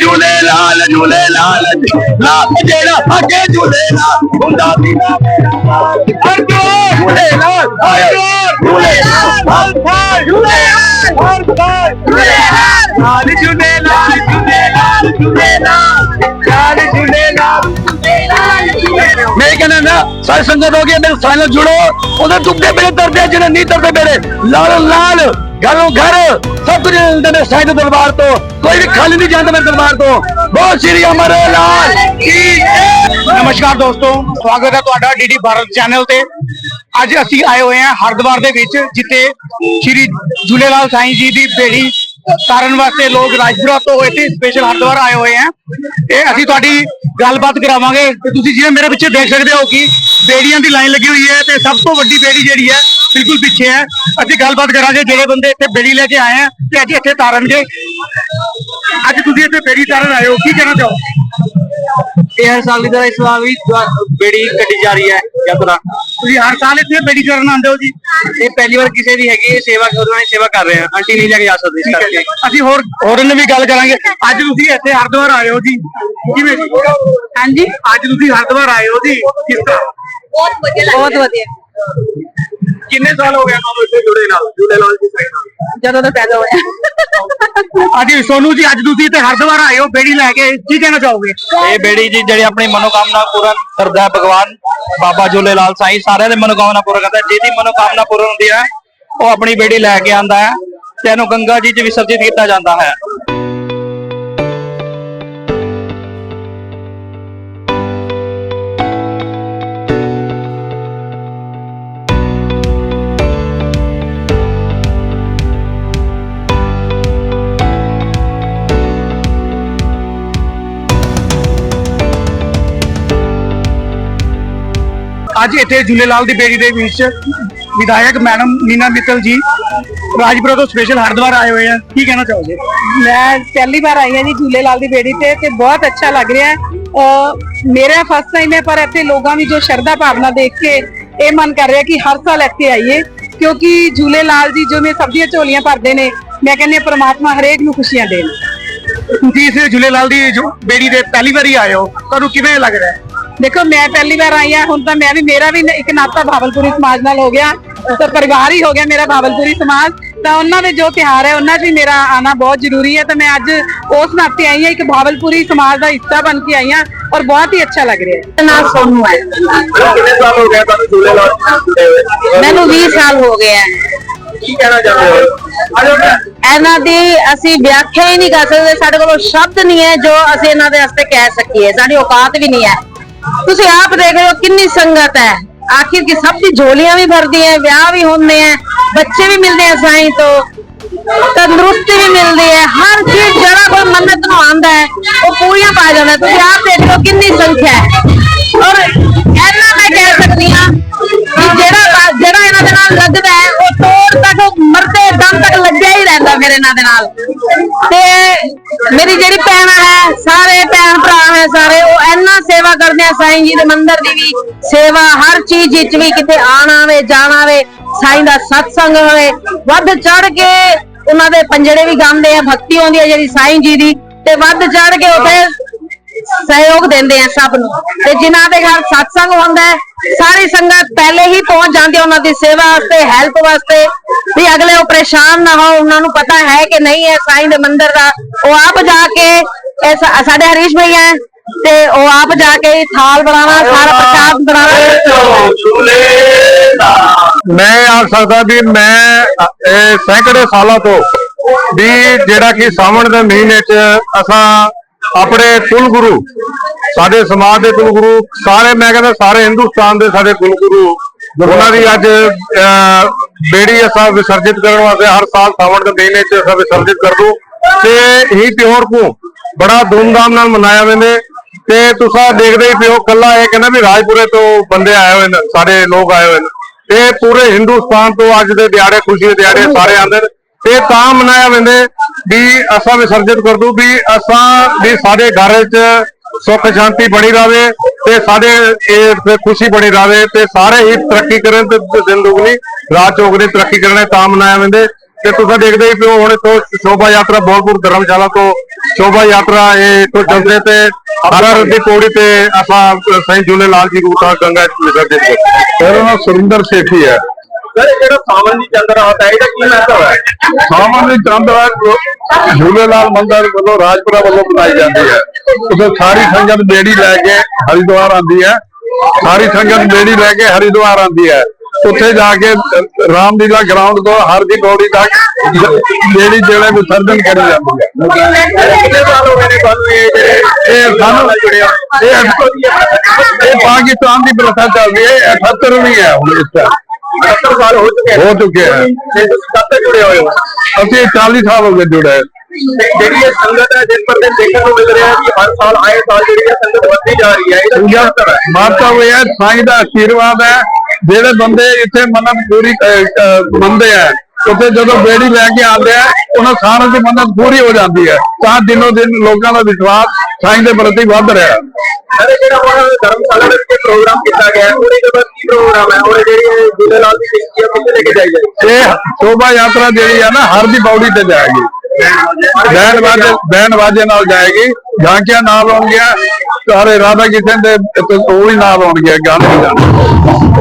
ਝੂਲੇਲਾਲ ਝੂਲੇਲਾਲ ਲਾਲ ਜਿਹੜਾ ਅੱਗੇ ਝੂਲੇਲਾਲ ਹੁੰਦਾ ਵੀ ਨਾ ਹਰ ਜੋਰ ਝੂਲੇਲਾਲ ਹਰ ਜੋਰ ਨਾ, ਸਾਰੀ ਸੰਗਤ ਹੋ ਗਈ ਮੇਰੇ ਸਾਲ ਨਾਲ ਜੁੜੋ। ਉਹਦੇ ਦੁੱਖੇ ਮੇਰੇ ਦਰਦ ਹੈ ਜਿਹੜੇ ਨਹੀਂ ਦਰਦੇ ਮੇਰੇ ਲਾਲ ਲਾਲ, ਘਰੋਂ ਘਰ, ਸਭ ਕੁਝ ਮਿਲਦਾ ਸਾਈਂ ਦਰਬਾਰ ਤੋਂ। ਕੋਈ ਵੀ ਖਾਲੀ ਨਹੀਂ ਜਾਂਦਾ ਮੇਰੇ ਦਰਬਾਰ ਤੋਂ। ਬਹੁਤ ਸ਼੍ਰੀ ਅਮਰ ਲਾਲ ਕੀ ਨਮਸਕਾਰ ਦੋਸਤੋ, ਸਵਾਗਤ ਹੈ ਤੁਹਾਡਾ ਡੀਡੀ ਭਾਰਤ ਚੈਨਲ ਤੇ। ਅੱਜ ਅਸੀਂ ਆਏ ਹੋਏ ਹਾਂ ਹਰਿਦੁਆਰ ਦੇ ਵਿੱਚ, ਜਿੱਥੇ ਸ਼੍ਰੀ ਝੂਲੇਲਾਲ ਸਾਈਂ ਜੀ ਦੀ ਬੇੜੀ ਤਾਰਨ ਵਾਸਤੇ ਲੋਕ ਰਾਜਪੁਰਾ ਤੋਂ ਇੱਥੇ ਸਪੈਸ਼ਲ ਹਰਿਦੁਆਰ ਆਏ ਹੋਏ ਆ। ਇਹ ਅਸੀਂ ਤੁਹਾਡੀ ਗੱਲਬਾਤ ਕਰਾਵਾਂਗੇ ਤੇ ਤੁਸੀਂ ਜਿਵੇਂ ਮੇਰੇ ਪਿੱਛੇ ਦੇਖ ਸਕਦੇ ਹੋ ਕਿ ਬੇੜੀਆਂ ਦੀ ਲਾਈਨ ਲੱਗੀ ਹੋਈ ਹੈ ਤੇ ਸਭ ਤੋਂ ਵੱਡੀ ਬੇੜੀ ਜਿਹੜੀ ਹੈ ਬਿਲਕੁਲ ਪਿੱਛੇ ਹੈ। ਅਸੀਂ ਗੱਲਬਾਤ ਕਰਾਂਗੇ ਜਿਹੜੇ ਬੰਦੇ ਇੱਥੇ ਬੇੜੀ ਲੈ ਕੇ ਆਏ ਆ ਤੇ ਅੱਜ ਇੱਥੇ ਤਾਰਨਗੇ। ਅੱਜ ਤੁਸੀਂ ਇੱਥੇ ਬੇੜੀ ਤਾਰਨ ਆਏ ਹੋ, ਕੀ ਕਹਿਣਾ ਚਾਹੋ ਇਹ ਹਰ ਸਾਲ ਦੀ ਤਰ੍ਹਾਂ ਇਸ ਵਾਰ ਵੀ ਬੇੜੀ ਕੱਢੀ ਜਾ ਰਹੀ ਹੈ ਯਾਤਰਾ। ਤੁਸੀਂ ਹਰ ਸਾਲ ਇੱਥੇ ਬੇੜੀ ਕਰਨ ਆਉਂਦੇ ਹੋ ਜੀ? ਇਹ ਪਹਿਲੀ ਵਾਰ ਕਿਸੇ ਦੀ ਹੈਗੀ ਹੈ ਸੇਵਾ ਉਹਨਾਂ ਦੀ ਸੇਵਾ ਕਰ ਰਹੇ ਹਾਂ ਆਂਟੀ ਨਹੀਂ ਲੈ ਕੇ ਜਾ ਸਕਦੀ ਇਸ ਕਰਕੇ। ਅਸੀਂ ਹੋਰ ਹੋਰ ਨੇ ਵੀ ਗੱਲ ਕਰਾਂਗੇ। ਅੱਜ ਤੁਸੀਂ ਇੱਥੇ ਹਰਿਦੁਆਰ ਆਏ ਹੋ ਜੀ। ਕਿਵੇਂ? ਜੀ ਹਾਂਜੀ। ਅੱਜ ਤੁਸੀਂ ਹਰਿਦੁਆਰ ਆਏ ਹੋ ਜੀ। ਕਿਸ ਤਰ੍ਹਾਂ? ਬਹੁਤ ਵਧੀਆ ਕਿੰਨੇ ਸਾਲ ਹੋ ਗਏ ਤੁਹਾਨੂੰ ਇੱਥੇ ਜੁੜੇ ਨਾਲ? ਜੁੜੇ ਨਾਲ ਨਾਲ ਜਦੋਂ ਦਾ ਪੈਦਾ ਹੋਇਆ। ਅੱਜ ਸੋਨੂ ਜੀ, ਅੱਜ ਤੁਸੀਂ ਇੱਥੇ ਹਰਿਦੁਆਰ ਆਏ ਹੋ, ਬੇੜੀ ਲੈ ਕੇ ਕੀ ਕਹਿਣਾ ਚਾਹੋਗੇ ਇਹ ਬੇੜੀ ਜੀ, ਜਿਹੜੀ ਆਪਣੀ ਮਨੋਕਾਮਨਾ ਪੂਰਨ ਕਰਦਾ ਹੈ ਭਗਵਾਨ, ਬਾਬਾ ਝੂਲੇ ਲਾਲ ਸਾਈਂ, ਸਾਰਿਆਂ ਦੇ ਮਨੋਕਾਮਨਾ ਪੂਰਨ ਕਰਦਾ ਹੈ। ਜਿਹਦੀ ਮਨੋਕਾਮਨਾ ਪੂਰਨ ਹੁੰਦੀ ਹੈ, ਉਹ ਆਪਣੀ ਬੇੜੀ ਲੈ ਕੇ ਆਂਦਾ ਹੈ ਤੇ ਇਹਨੂੰ ਗੰਗਾ ਜੀ 'ਚ ਵਿਸਰਜਿਤ ਕੀਤਾ ਜਾਂਦਾ ਹੈ ਅੱਜ ਇੱਥੇ ਝੂਲੇਲਾਲ ਦੀ ਬੇੜੀ ਦੇ ਵਿੱਚ ਵਿਧਾਇਕ ਮੈਡਮ ਨੀਨਾ ਮਿੱਤਲ ਜੀ ਰਾਜਪੁਰਾ ਤੋਂ ਸਪੈਸ਼ਲ ਹਰਿਦੁਆਰ ਆਏ ਹੋਏ ਆ। ਕੀ ਕਹਿਣਾ ਚਾਹੋਗੇ? ਮੈਂ ਪਹਿਲੀ ਵਾਰ ਆਈ ਹਾਂ ਜੀ ਝੂਲੇ ਲਾਲ ਦੀ ਬੇੜੀ ਤੇ ਤੇ ਬਹੁਤ ਅੱਛਾ ਲੱਗ ਰਿਹਾ ਹੈ। ਮੇਰਾ ਫਸਟ ਟਾਈਮ ਹੈ ਪਰ ਇੱਥੇ ਲੋਕਾਂ ਦੀ ਜੋ ਸ਼ਰਧਾ ਭਾਵਨਾ ਦੇਖ ਕੇ ਇਹ ਮਨ ਕਰ ਰਿਹਾ ਕਿ ਹਰ ਸਾਲ ਇੱਥੇ ਆਈਏ ਕਿਉਂਕਿ ਝੂਲੇ ਲਾਲ ਜੀ ਜਿਵੇਂ ਸਭ ਦੀਆਂ ਝੋਲੀਆਂ ਭਰਦੇ ਨੇ ਮੈਂ ਕਹਿੰਦੀ ਹਾਂ ਪ੍ਰਮਾਤਮਾ ਹਰੇਕ ਨੂੰ ਖੁਸ਼ੀਆਂ ਦੇਣ। ਤੁਸੀਂ ਇਸ ਝੂਲੇਲਾਲ ਦੀ ਜੋ ਬੇੜੀ ਦੇ ਪਹਿਲੀ ਵਾਰੀ ਆਏ ਹੋ ਤੁਹਾਨੂੰ ਕਿਵੇਂ ਲੱਗ ਰਿਹਾ ਹੈ? ਦੇਖੋ ਮੈਂ ਪਹਿਲੀ ਵਾਰ ਆਈ ਹਾਂ ਹੁਣ ਤਾਂ ਮੈਂ ਵੀ ਮੇਰਾ ਵੀ ਇੱਕ ਨਾਤਾ ਭਾਵਲਪੁਰੀ ਸਮਾਜ ਨਾਲ ਹੋ ਗਿਆ ਤਾਂ ਪਰਿਵਾਰ ਹੀ ਹੋ ਗਿਆ ਮੇਰਾ ਭਾਵਲਪੁਰੀ ਸਮਾਜ ਤਾਂ ਉਹਨਾਂ ਦੇ ਜੋ ਤਿਉਹਾਰ ਹੈ ਉਹਨਾਂ 'ਚ ਵੀ ਮੇਰਾ ਆਣਾ ਬਹੁਤ ਜ਼ਰੂਰੀ ਹੈ ਤਾਂ ਮੈਂ ਅੱਜ ਉਸ ਨਾਤੇ ਆਈ ਹਾਂ ਇੱਕ ਭਾਵਲਪੁਰੀ ਸਮਾਜ ਦਾ ਹਿੱਸਾ ਬਣ ਕੇ ਆਈ ਹਾਂ ਔਰ ਬਹੁਤ ਹੀ ਅੱਛਾ ਲੱਗ ਰਿਹਾ ਹੈ। ਨਾ ਸੋਨੂ ਹੈ। ਕਿੰਨੇ ਸਾਲ ਹੋ ਗਏ ਤੁਹਾਨੂੰ ਝੂਲੇਲਾਲ ਨਾਲ ਮੈਨੂੰ 20 ਸਾਲ ਹੋ ਗਏ ਹੈ ਕੀ ਕਹਿਣਾ ਚਾਹੁੰਦੇ ਹੋ? ਇਹਨਾਂ ਦੀ ਅਸੀਂ ਵਿਆਖਿਆ ਹੀ ਨਹੀਂ ਕਰ ਸਕਦੇ ਸਾਡੇ ਕੋਲ ਸ਼ਬਦ ਨਹੀਂ ਹੈ ਜੋ ਅਸੀਂ ਇਹਨਾਂ ਦੇ ਵਾਸਤੇ ਕਹਿ ਸਕੀਏ ਸਾਡੀ ਔਕਾਤ ਵੀ ਨਹੀਂ ਹੈ। ਤੁਸੀਂ ਆਪ ਦੇਖ ਰਹੇ ਹੋ ਕਿੰਨੀ ਸੰਗਤ ਹੈ। ਆਖਿਰ ਕਿ ਸਭ ਦੀ ਝੋਲੀਆਂ ਵੀ ਭਰਦੀਆਂ ਹੈ, ਵਿਆਹ ਵੀ ਹੁੰਦੇ ਹੈ, ਬੱਚੇ ਵੀ ਮਿਲਦੇ ਆ ਸਾਈਂ ਤੋਂ, ਤੰਦਰੁਸਤੀ ਵੀ ਮਿਲਦੀ ਹੈ, ਹਰ ਚੀਜ਼ ਜਿਹੜਾ ਕੋਈ ਮੰਨਤ ਨੂੰ ਆਂਦਾ ਹੈ, ਉਹ ਪੂਰੀਆਂ ਪਾ ਜਾਂਦਾ ਤੁਸੀਂ ਆਪ ਦੇਖ ਲਓ ਕਿੰਨੀ ਸੰਖਿਆ ਹੈ। ਔਰ ਇਹਨਾਂ ਮੈਂ ਕਹਿ ਸਕਦੀ ਹਾਂ ਕਿ ਜਿਹੜਾ ਜਿਹੜਾ ਇਹਨਾਂ ਦੇ ਨਾਲ ਲੱਗਦਾ ਹੈ, ਉਹ ਤੋੜ ਤੱਕ, ਮਰਦੇ ਦਮ ਤੱਕ ਲੱਗਿਆ ਹੀ ਰਹਿੰਦਾ ਫਿਰ ਇਹਨਾਂ ਦੇ ਨਾਲ। ਤੇ ਮੇਰੀ ਜਿਹੜੀ ਭੈਣ ਹੈ, ਸਾਰੇ ਭੈਣ ਭਰਾ ਹੈ ਸਾਰੇ, ਉਹ ਇੰਨਾ ਸੇਵਾ ਕਰਦੇ ਆ ਸਾਈਂ ਜੀ ਦੇ ਮੰਦਿਰ ਦੀ ਵੀ ਸੇਵਾ ਹਰ ਚੀਜ਼ ਵਿੱਚ ਵੀ ਕਿਤੇ ਆਣਾ ਵੇ ਜਾਣਾ ਵੇ ਸਾਈਂ ਦਾ ਸਤਸੰਗ ਹੋਵੇ ਵੱਧ ਚੜ ਕੇ ਉਹਨਾਂ ਦੇ ਪੰਜੜੇ ਵੀ ਗਾਉਂਦੇ ਆ ਭਗਤੀ ਆਉਂਦੀ ਹੈ ਜਿਹੜੀ ਸਾਈਂ ਜੀ ਦੀ ਤੇ ਵੱਧ ਚੜ ਕੇ ਉੱਥੇ ਸਹਿਯੋਗ ਦਿੰਦੇ ਆ ਸਭ ਨੂੰ। ਤੇ ਜਿਨ੍ਹਾਂ ਦੇ ਘਰ ਸਤਸੰਗ ਹੁੰਦਾ ਸਾਰੀ ਸੰਗਤ ਪਹਿਲੇ ਹੀ ਪਹੁੰਚ ਜਾਂਦੀ ਉਹਨਾਂ ਦੀ ਸੇਵਾ ਵਾਸਤੇ ਹੈਲਪ ਵਾਸਤੇ ਵੀ ਅਗਲੇ ਉਹ ਪਰੇਸ਼ਾਨ ਨਾ ਹੋ ਉਹਨਾਂ ਨੂੰ ਪਤਾ ਹੈ ਕਿ ਨਹੀਂ ਹੈ ਸਾਈਂ ਦੇ ਮੰਦਿਰ ਦਾ। ਉਹ ਆਪ ਜਾ ਕੇ ਸਾਡੇ ਹਰੀਸ਼ ਭਈਆ ਹੈ, ਤੇ ਉਹ ਆਪ ਜਾ ਕੇ ਥਾਲ ਬਣਾਉਣਾ ਸਾਰਾ ਪ੍ਰਸ਼ਾਦ ਬਣਾਉਣਾ ਮੈਂ ਆ ਸਕਦਾ ਵੀ ਮੈਂ ਇਹ ਸੈਂਕੜੇ ਸਾਲਾਂ ਤੋਂ ਵੀ ਜਿਹੜਾ ਕਿ ਸਾਵਣ ਦੇ ਮਹੀਨੇ 'ਚ ਅਸਾਂ ਆਪਣੇ ਕੁਲ ਗੁਰੂ ਸਾਡੇ ਸਮਾਜ ਦੇ ਕੁਲ ਗੁਰੂ ਸਾਰੇ ਮੈਂ ਕਹਿੰਦਾ ਸਾਰੇ ਹਿੰਦੁਸਤਾਨ ਦੇ ਸਾਡੇ ਕੁਲ ਗੁਰੂ ਉਹਨਾਂ ਦੀ ਅੱਜ ਅ, ਬੇੜੀ ਅਸਾਂ ਵਿਸਰਜਿਤ ਕਰਨ ਵਾਸਤੇ ਹਰ ਸਾਲ ਸਾਵਣ ਦੇ ਮਹੀਨੇ 'ਚ ਅਸਾਂ ਵਿਸਰਜਿਤ ਕਰ ਕਰਦੂ ਤੇ ਹੀ ਤਿਉਹਾਰ ਨੂੰ ਬੜਾ ਧੂਮਧਾਮ ਨਾਲ ਮਨਾਇਆ ਵੰਦੇ। ਤੇ ਤੁਸੀਂ ਦੇਖਦੇ ਹੀ ਪਿਓ, ਕੱਲਾ ਇਹ ਕਹਿੰਦਾ ਵੀ ਰਾਜਪੁਰੇ ਤੋਂ ਬੰਦੇ ਆਏ ਹੋਏ ਨੇ, ਸਾਰੇ ਲੋਕ ਆਏ ਹੋਏ ਨੇ। ਤੇ ਪੂਰੇ ਹਿੰਦੁਸਤਾਨ ਤੋਂ ਅੱਜ ਦੇ ਦਿਹਾੜੇ, ਖੁਸ਼ੀ ਦੇ ਦਿਹਾੜੇ ਸਾਰੇ ਆਉਂਦੇ ਨੇ। ਤੇ ਤਾਂ ਮਨਾਇਆ ਵੰਦੇ ਵੀ ਅਸਾਂ ਵਿਸਰਜਿਤ ਕਰ ਦੂ ਵੀ ਅਸਾਂ ਵੀ ਸਾਡੇ ਘਰ ਵਿੱਚ ਸੁੱਖ ਸ਼ਾਂਤੀ ਬਣੀ ਰਵੇ ਤੇ ਸਾਡੇ ਇਹ ਖੁਸ਼ੀ ਬਣੀ ਰਵੇ ਤੇ ਸਾਰੇ ਹੀ ਤਰੱਕੀ ਕਰਨ ਤੇ ਦਿਨ ਦੁਗਣੀ, ਰਾਤ ਚੌਗਣੀ ਤਰੱਕੀ ਕਰਨ ਤਾਂ ਮਨਾਇਆ ਵੰਦੇ। ਤੇ ਤੁਸੀਂ ਦੇਖਦੇ ਹੀ ਪਿਓ, ਹੁਣ ਤੋਂ ਸ਼ੋਭਾ ਯਾਤਰਾ ਬੋਲਪੁਰ ਧਰਮਸ਼ਾਲਾ ਤੋਂ ਸ਼ੋਭਾ ਯਾਤਰਾ ਇਹ ਤੋਂ ਚੱਲਦੇ ਤੇ ਹਰ ਦੀ ਪੌੜੀ ਤੇ ਆਪਾਂ ਸਾਈਂ ਝੂਲੇ ਲਾਲ ਜੀ ਰੂਟਾ ਗੰਗਾ ਚ ਵਿਸਰਜਿਤ ਕਰਦੇ ਮੇਰਾ ਨਾਮ ਸੁਰਿੰਦਰ ਸੇਠੀ ਹੈ ਸਰ ਜਿਹੜਾ ਸਾਵਣ ਦੀ ਚੰਦਰ ਆਉਂਦਾ ਹੈ ਇਹਦਾ ਕੀ ਮਹੱਤਵ ਹੈ ਸਾਵਣ ਦੀ ਚੰਦਰ ਝੂਲੇਲਾਲ ਮੰਦਿਰ ਵੱਲੋਂ ਰਾਜਪੁਰਾ ਵੱਲੋਂ ਬਣਾਈ ਜਾਂਦੀ ਹੈ ਉਦੋਂ ਸਾਰੀ ਸੰਗਤ ਬੇੜੀ ਲੈ ਕੇ ਹਰਿਦੁਆਰ ਆਉਂਦੀ ਹੈ ਸਾਰੀ ਸੰਗਤ ਬੇੜੀ ਲੈ ਕੇ ਹਰਿਦੁਆਰ ਆਉਂਦੀ ਹੈ ਉੱਥੇ ਜਾ ਕੇ ਅ, ਰਾਮਲੀਲਾ ਗਰਾਊਂਡ ਤੋਂ ਹਰ ਦੀ ਪੌੜੀ ਤੱਕ ਬੇੜੀ ਜਿਹੜੇ ਵਿਸਰਜਨ ਕਰੀ ਜਾਂਦੀ ਹੈ। ਹੋ ਇਹ ਜਿਹੜੇ ਸਾਨੂੰ ਇਹ ਪਾਕਿਸਤਾਨ ਦੀ ਪ੍ਰਥਾ ਚੱਲ ਰਹੀ ਹੈ 78ਵੀਂ ਹੈ ਹੁਣ ਇਸ ਟਾਈਮ 70 ਸਾਲ ਹੋ ਚੁੱਕੇ ਹੋ ਚੁੱਕੇ ਹੈ ਜੁੜੇ ਹੋਏ ਹੋ? ਅਸੀਂ 40 ਸਾਲ ਹੋ ਗਏ ਜੁੜੇ ਜਿਹੜੀ ਇਹ ਸੰਗਤ ਹੈ ਦਿਨ ਪਰ ਦਿਨ ਦੇਖਣ ਨੂੰ ਮਿਲ ਰਿਹਾ ਹੈ ਕਿ ਹਰ ਸਾਲ ਆਏ ਸਾਲ ਜਿਹੜੀ ਇਹ ਸੰਗਤ ਵੱਧਦੀ ਜਾ ਰਹੀ ਹੈ ਇਹਦਾ ਕੀ ਮਹੱਤਵ ਹੈ? ਹੈ ਸਾਈਂ ਦਾ ਆਸ਼ੀਰਵਾਦ ਹੈ। ਜਿਹੜੇ ਬੰਦੇ ਇੱਥੇ ਮੰਨਤ ਪੂਰੀ ਮੰਨਦੇ ਆ ਉੱਥੇ ਜਦੋਂ ਬੇੜੀ ਲੈ ਕੇ ਆਉਂਦੇ ਆ ਉਹਨਾਂ ਸਾਰਿਆਂ ਦੀ ਮੰਨਤ ਪੂਰੀ ਹੋ ਜਾਂਦੀ ਹੈ। ਤਾਂ ਦਿਨੋ ਦਿਨ ਲੋਕਾਂ ਦਾ ਵਿਸ਼ਵਾਸ ਸਾਈਂ ਦੇ ਪ੍ਰਤੀ ਵੱਧ ਰਿਹਾ ਹੈ। ਸਰ ਇਹ ਜਿਹੜਾ ਹੁਣ ਧਰਮਸ਼ਾਲਾ ਦੇ ਵਿੱਚ ਪ੍ਰੋਗਰਾਮ ਕੀਤਾ ਗਿਆ ਹੈ ਉਹਦੇ ਦੇ ਬਾਅਦ ਕੀ ਪ੍ਰੋਗਰਾਮ ਹੈ? ਉਹ ਜਿਹੜੀ ਇਹ ਜੁਲੇਲਾਲ ਦੀ ਬੇਟੀ ਹੈ ਕਿੱਥੇ ਲੈ ਕੇ ਜਾਈ ਜਾਏ? ਇਹ ਸ਼ੋਭਾ ਯਾਤਰਾ ਜਿਹੜੀ ਹੈ ਨਾ ਹਰ ਦੀ ਪੌੜੀ ਤੇ ਜਾਏਗੀ। ਬੈਨ ਵਾਜੇ ਬੈਨ ਵਾਜੇ ਨਾਲ ਜਾਏਗੀ। ਝਾਂਕੀਆਂ ਨਾਲ ਆਉਣਗੀਆਂ ਸਾਰੇ ਰਾਧਾ ਕਿਸ਼ਨ ਦੇ ਉਹ ਵੀ ਨਾਲ ਆਉਣਗੇ ਗਾਣੇ ਵੀ ਜਾਣਗੇ।